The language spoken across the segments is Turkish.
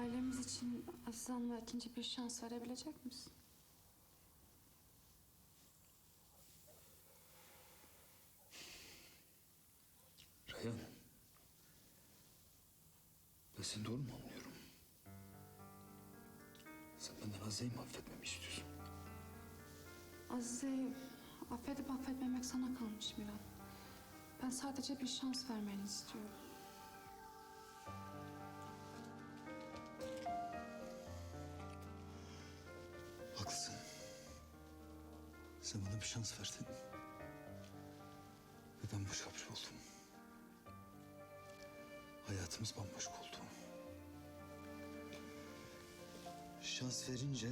ailemiz için Aziz Hanım'a ikinci bir şans verebilecek misin? Reyhan. Ben seni doğru mu anlıyorum? Sen benden Azize'yi mi affetmemi istiyorsun? Azize'yi affedip affetmemek sana kalmış Miran. Ben sadece bir şans vermeni istiyorum. Sen bana bir şans verdin. Ve ben başka biri oldum. Hayatımız bambaşka oldu. Şans verince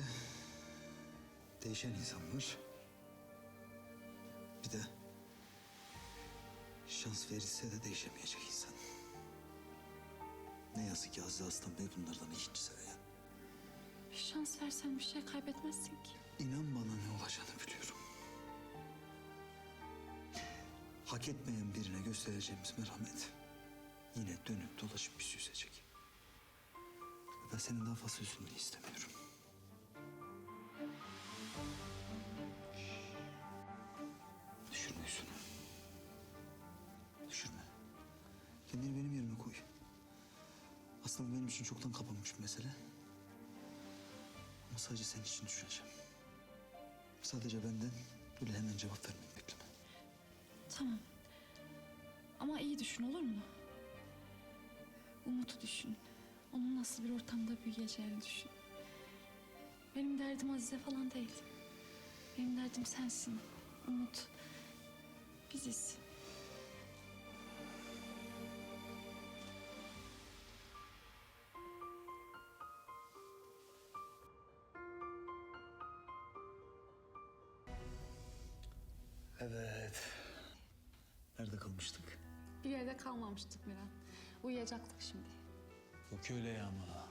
değişen insanlar bir de şans verilse de değişemeyecek insan. Ne yazık ki Aziz Aslan Bey bunlardan Reyhan. Bir şans versen bir şey kaybetmezsin ki. İnan Hak etmeyen birine göstereceğimiz merhamet yine dönüp dolaşıp bizi üzecek. Ben senin daha fazla üzülmeni istemiyorum. Düşürme yüzünü. Düşürme. Kendini benim yerime koy. Aslında benim için çoktan kapanmış bir mesele. Ama sadece senin için düşüneceğim. Sadece benden böyle hemen cevap vermeni bekleme. Tamam. Ama iyi düşün olur mu? Umut'u düşün. Onun nasıl bir ortamda büyüyeceğini düşün. Benim derdim Azize falan değil. Benim derdim sensin. Umut. Biziz. Kalmıştık? Bir yerde kalmamıştık Miran. Uyuyacaktık şimdi. Yok öyle ya ama.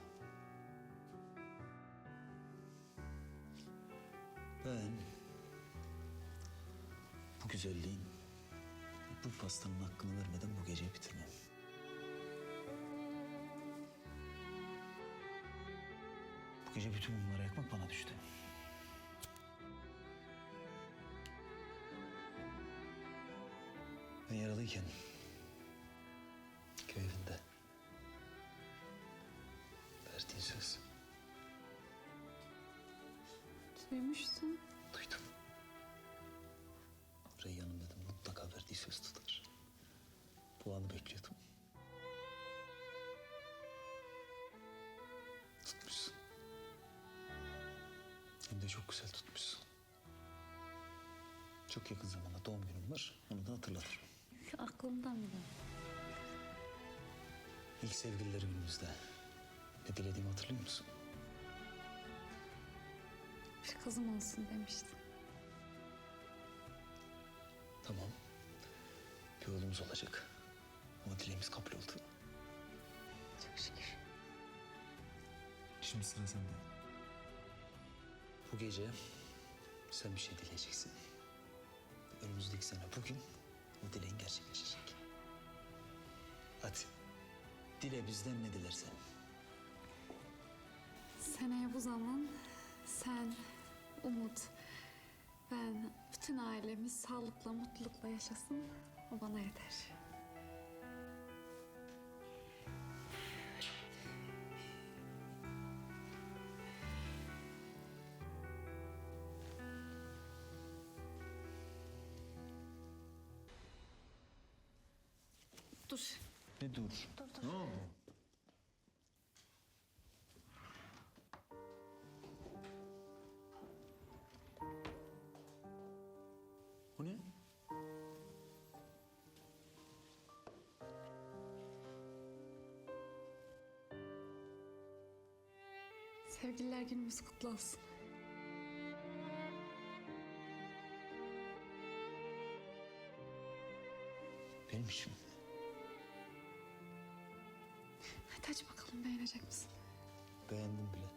Ben bu güzelliğin, bu pastanın hakkını vermeden bu geceyi bitirmem. Bu gece bütün mumları yakmak bana düştü. Ben yaralıyken köy evinde verdiğin söz Duymuşsun. duydum. Reyhan'ın dedim mutlaka verdiği söz tutar. Bu anı bekliyordum. Tutmuşsun. Hem de çok güzel tutmuşsun. Çok yakın zamanda doğum günüm var. Onu da hatırlatırım. Aklımdan Miran. İlk sevgililer günümüzde ne dilediğimi hatırlıyor musun? Bir kızım olsun demiştin. Tamam. Bir oğlumuz olacak. Ama dileğimiz kabul oldu. Çok şükür. Şimdi sıra sende. Bu gece sen bir şey dileyeceksin. Önümüzdeki sene bugün o dileğin gerçekleşecek. Hadi. Dile bizden ne dilersen. Seneye bu zaman sen, Umut, ben, bütün ailemiz sağlıkla, mutlulukla yaşasın. O bana yeter. Dur. Ne dur? Ne oldu? O ne? Sevgililer günümüz kutlu olsun. Benim için. Beğenecek misin? Beğendim bile.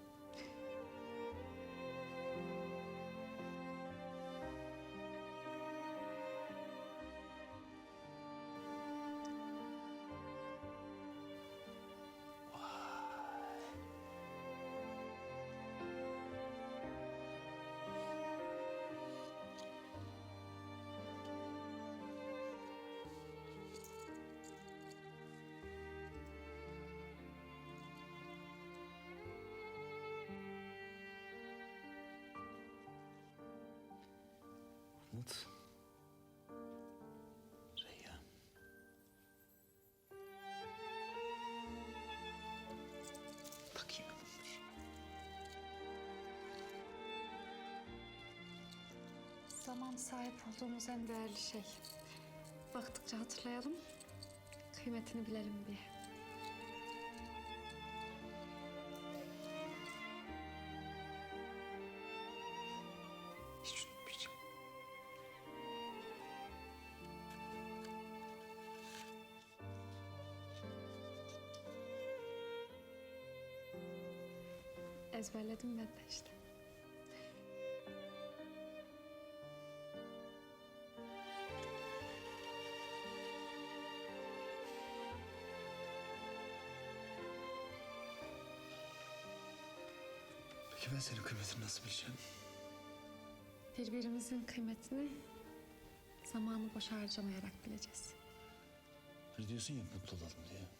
Umut. Reyhan. Zaman sahip olduğumuz en değerli şey. Baktıkça hatırlayalım, kıymetini bilelim diye. Ezberledim ben de işte. Peki ben senin kıymetini nasıl bileceğim? Birbirimizin kıymetini zamanı boş harcamayarak bileceğiz. Hani diyorsun ya mutlu olalım diye.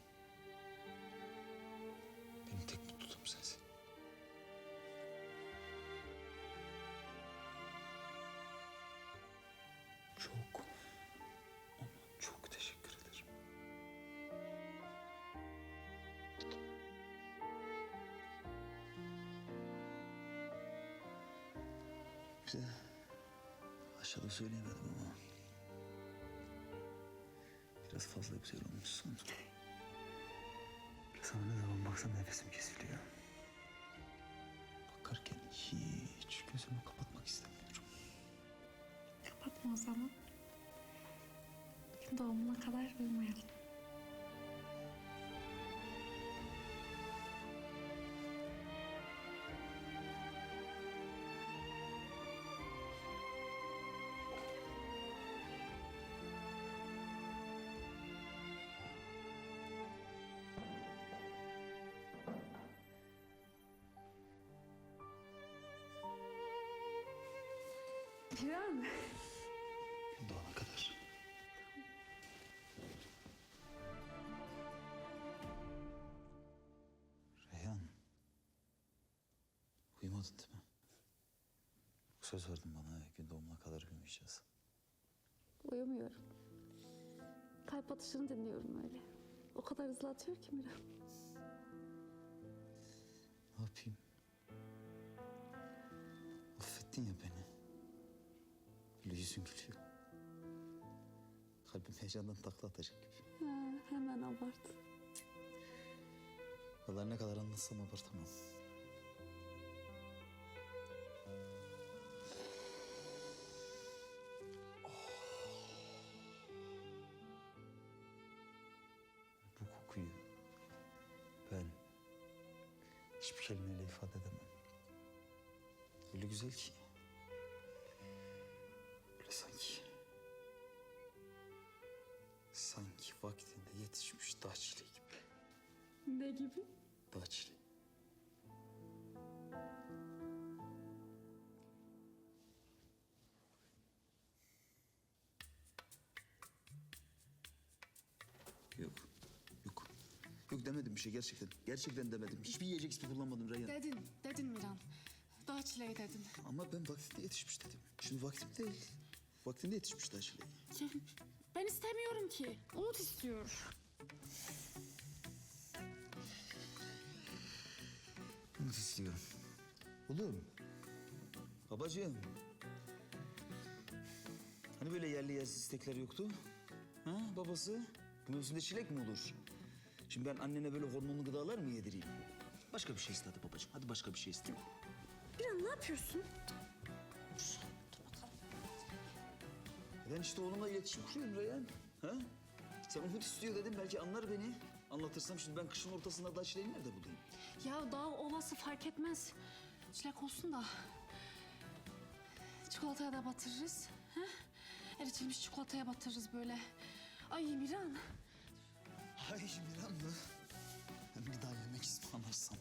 Söyleyemedim ama Biraz fazla güzel olmuşsun. Sana ne zaman baksam nefesim kesiliyor. Bakarken hiç gözümü kapatmak istemiyorum. Kapatma o zaman. Doğumuna kadar uyumayalım. Güven. Gün doğana kadar. Reyhan. Uyumadın değil mi? Söz verdin bana gün doğumuna kadar uyumayacağız. Uyumuyorum. Kalp atışını dinliyorum öyle. O kadar hızlı atıyor ki Miran. Ne yapayım? Affettin ya beni. Yüzün gülüyor. Kalbim heyecandan takla atacak gibi. Ha, hemen abart. Vallahi ne kadar anlatsam abartamam. Bu kokuyu ben hiçbir kelimeyle ifade edemem. Öyle güzel ki. Ne gibi? Çileği. Yok. Yok. Yok demedim bir şey gerçekten. Gerçekten demedim. Hiçbir yiyecek ismi kullanmadım Reyhan. Dedin, dedin Miran. Çileği dedin. Ama ben vaktinde yetişmiş dedim. Şimdi vaktim değil. Vaktinde yetişmiş çileği. Ya, ben istemiyorum ki. Umut istiyor. Umut istiyorum. Oğlum. Babacığım. Hani böyle yerli yersiz istekler yoktu? Ha babası? Bu mevsimde çilek mi olur? Şimdi ben annene böyle hormonlu gıdalar mı yedireyim? Başka bir şey iste hadi babacığım. Hadi başka bir şey iste. Miran ne yapıyorsun? Ben işte oğlumla iletişim kuruyorum Reyhan. Ha? Sen Umut istiyor dedim belki anlar beni. Anlatırsam şimdi ben kışın ortasında dağ çileğini nerede bulayım? Ya dağ ovası fark etmez. Çilek olsun da. Çikolataya da batırırız. Ha? Eritilmiş çikolataya batırırız böyle. Ay Miran. Ay Miran mı? Ben bir daha yemek ısmarlarsam.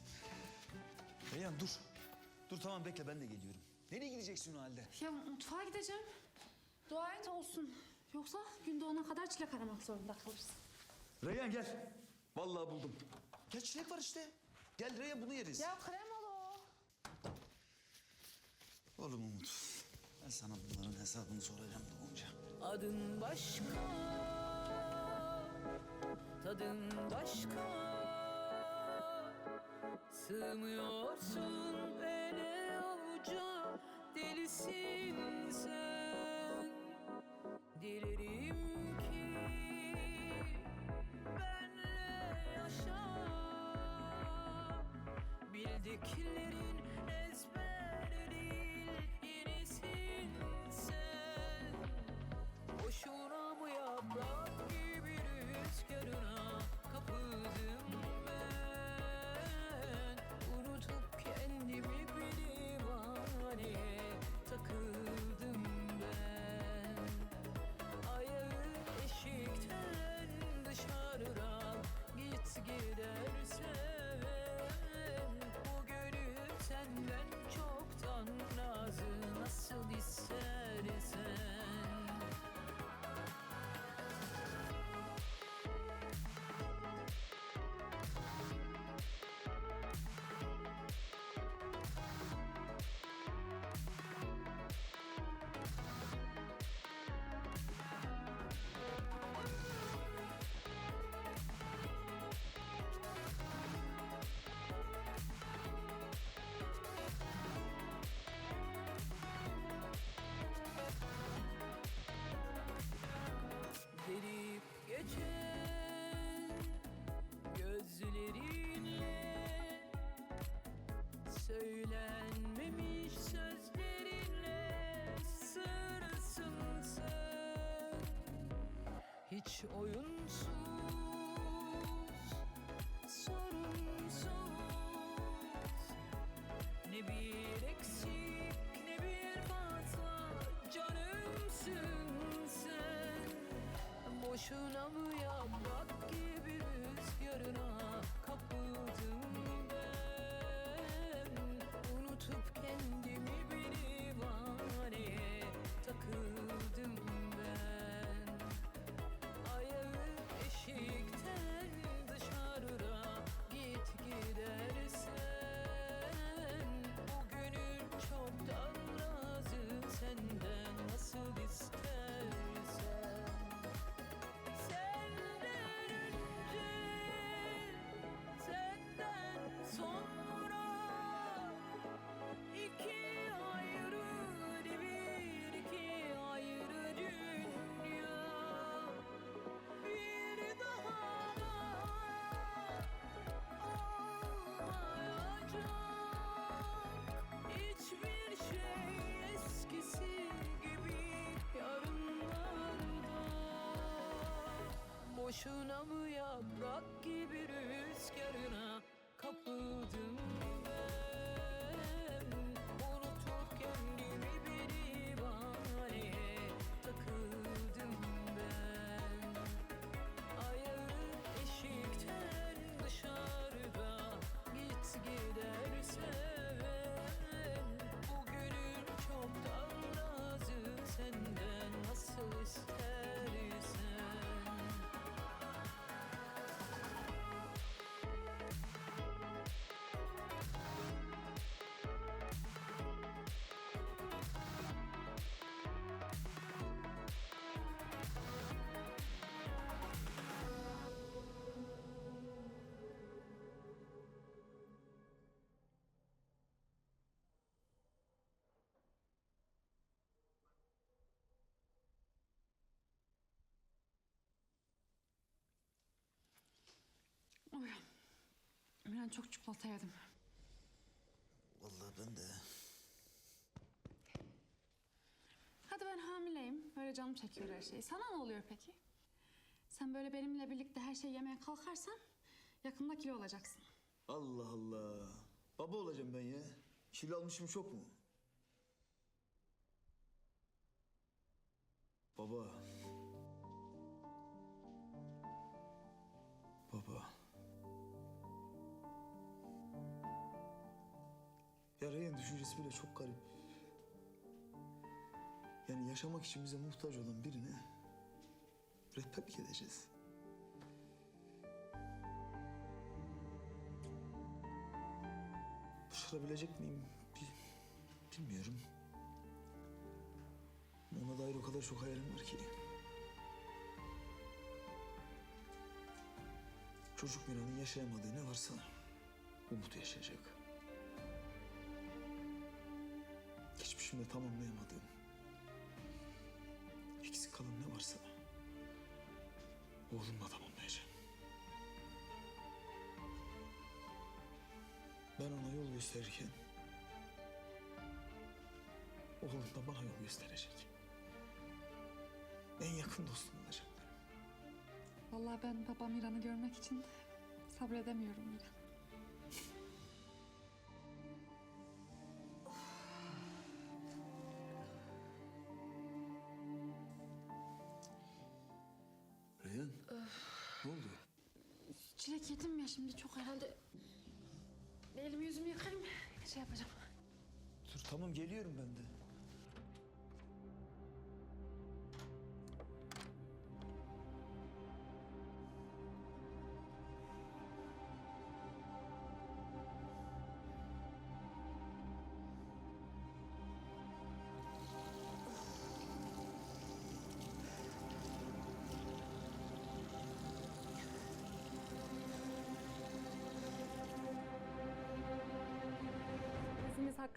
Reyhan dur. Dur tamam bekle ben de geliyorum. Nereye gideceksin o halde? Ya mutfağa gideceğim. Dua et olsun. Yoksa gün doğana kadar çilek aramak zorunda kalırsın. Reyhan gel. Vallahi buldum. Gel çilek var işte. Gel Reyhan bunu yeriz. Ya kremalı o. Oğlum Umut. Ben sana bunların hesabını soracağım doğunca. Adın başka, tadın başka Sığmıyorsun ele avuca delisin sen Dilerim Hiç oyunsuz, yaprak gibi rüzgarına Ben çok çikolata yedim. Vallahi ben de. Hadi ben hamileyim. Böyle canım çekiyor her şey. Sana ne oluyor peki? Sen böyle benimle birlikte her şeyi yemeye kalkarsan yakında kilo olacaksın. Allah Allah. Baba olacağım ben ya. Kilo almışım çok mu? Baba. Ya Reyhan düşüncesi bile çok garip. Yani yaşamak için bize muhtaç olan birine rehberlik edeceğiz. Başarabilecek miyim? Bi- bilmiyorum. Ona dair o kadar çok hayalim var ki. Çocuk Mira'nın yaşayamadığı ne varsa Umut yaşayacak. Geçmişimde tamamlayamadığım, eksik kalan ne varsa oğlumla tamamlayacağım. Ben ona yol gösterirken oğlum da bana yol gösterecek. En yakın dostum olacak. Vallahi ben babam İran'ı görmek için sabredemiyorum bile. Yedim ya şimdi çok herhalde. Elimi yüzümü yıkayayım. Şey yapacağım. Dur tamam geliyorum ben de.